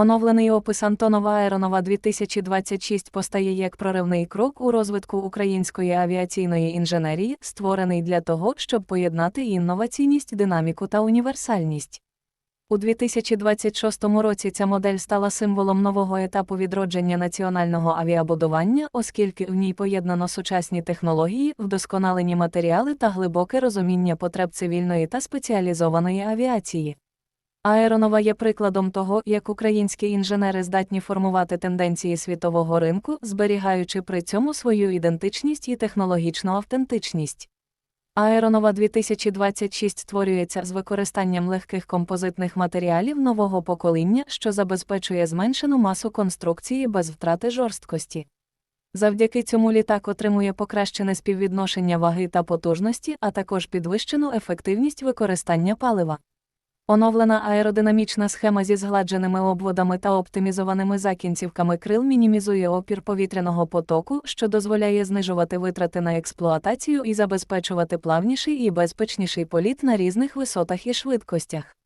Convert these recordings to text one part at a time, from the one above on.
Оновлений опис Антонова Аеронова 2026 постає як проривний крок у розвитку української авіаційної інженерії, створений для того, щоб поєднати інноваційність, динаміку та універсальність. У 2026 році ця модель стала символом нового етапу відродження національного авіабудування, оскільки в ній поєднано сучасні технології, вдосконалені матеріали та глибоке розуміння потреб цивільної та спеціалізованої авіації. Аеронова є прикладом того, як українські інженери здатні формувати тенденції світового ринку, зберігаючи при цьому свою ідентичність і технологічну автентичність. Аеронова 2026 створюється з використанням легких композитних матеріалів нового покоління, що забезпечує зменшену масу конструкції без втрати жорсткості. Завдяки цьому літак отримує покращене співвідношення ваги та потужності, а також підвищену ефективність використання палива. Оновлена аеродинамічна схема зі згладженими обводами та оптимізованими закінцівками крил мінімізує опір повітряного потоку, що дозволяє знижувати витрати на експлуатацію і забезпечувати плавніший і безпечніший політ на різних висотах і швидкостях.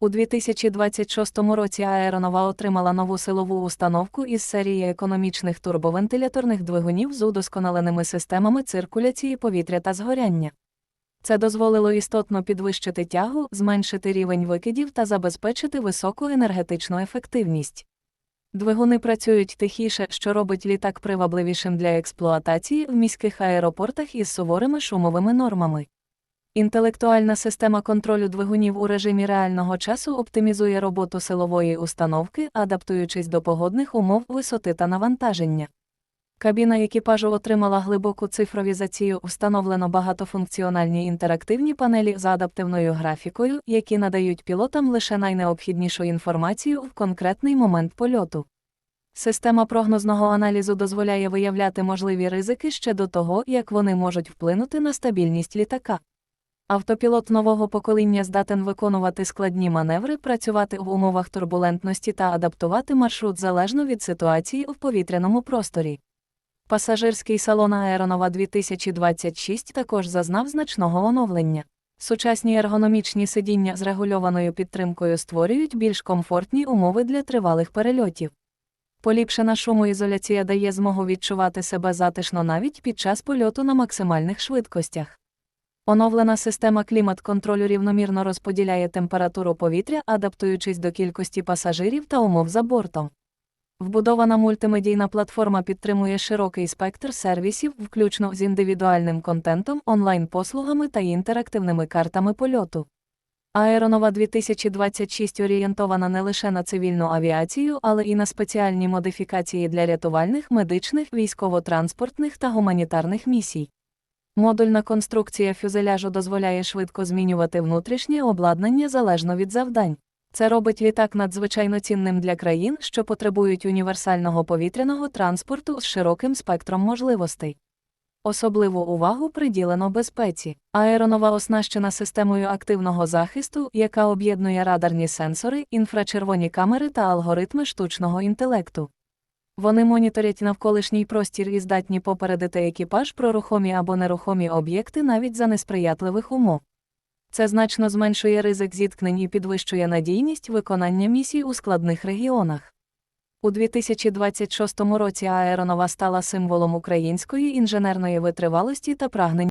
У 2026 році Аеронова отримала нову силову установку із серії економічних турбовентиляторних двигунів з удосконаленими системами циркуляції повітря та згоряння. Це дозволило істотно підвищити тягу, зменшити рівень викидів та забезпечити високу енергетичну ефективність. Двигуни працюють тихіше, що робить літак привабливішим для експлуатації в міських аеропортах із суворими шумовими нормами. Інтелектуальна система контролю двигунів у режимі реального часу оптимізує роботу силової установки, адаптуючись до погодних умов висоти та навантаження. Кабіна екіпажу отримала глибоку цифровізацію, встановлено багатофункціональні інтерактивні панелі з адаптивною графікою, які надають пілотам лише найнеобхіднішу інформацію в конкретний момент польоту. Система прогнозного аналізу дозволяє виявляти можливі ризики ще до того, як вони можуть вплинути на стабільність літака. Автопілот нового покоління здатен виконувати складні маневри, працювати в умовах турбулентності та адаптувати маршрут залежно від ситуації в повітряному просторі. Пасажирський салон Аеронова 2026 також зазнав значного оновлення. Сучасні ергономічні сидіння з регульованою підтримкою створюють більш комфортні умови для тривалих перельотів. Поліпшена шумоізоляція дає змогу відчувати себе затишно навіть під час польоту на максимальних швидкостях. Оновлена система клімат-контролю рівномірно розподіляє температуру повітря, адаптуючись до кількості пасажирів та умов за бортом. Вбудована мультимедійна платформа підтримує широкий спектр сервісів, включно з індивідуальним контентом, онлайн-послугами та інтерактивними картами польоту. Аеронова 2026 орієнтована не лише на цивільну авіацію, але і на спеціальні модифікації для рятувальних, медичних, військово-транспортних та гуманітарних місій. Модульна конструкція фюзеляжу дозволяє швидко змінювати внутрішнє обладнання залежно від завдань. Це робить літак надзвичайно цінним для країн, що потребують універсального повітряного транспорту з широким спектром можливостей. Особливу увагу приділено безпеці. Аеронова оснащена системою активного захисту, яка об'єднує радарні сенсори, інфрачервоні камери та алгоритми штучного інтелекту. Вони моніторять навколишній простір і здатні попередити екіпаж про рухомі або нерухомі об'єкти навіть за несприятливих умов. Це значно зменшує ризик зіткнень і підвищує надійність виконання місій у складних регіонах. У 2026 році Аеронова стала символом української інженерної витривалості та прагнення.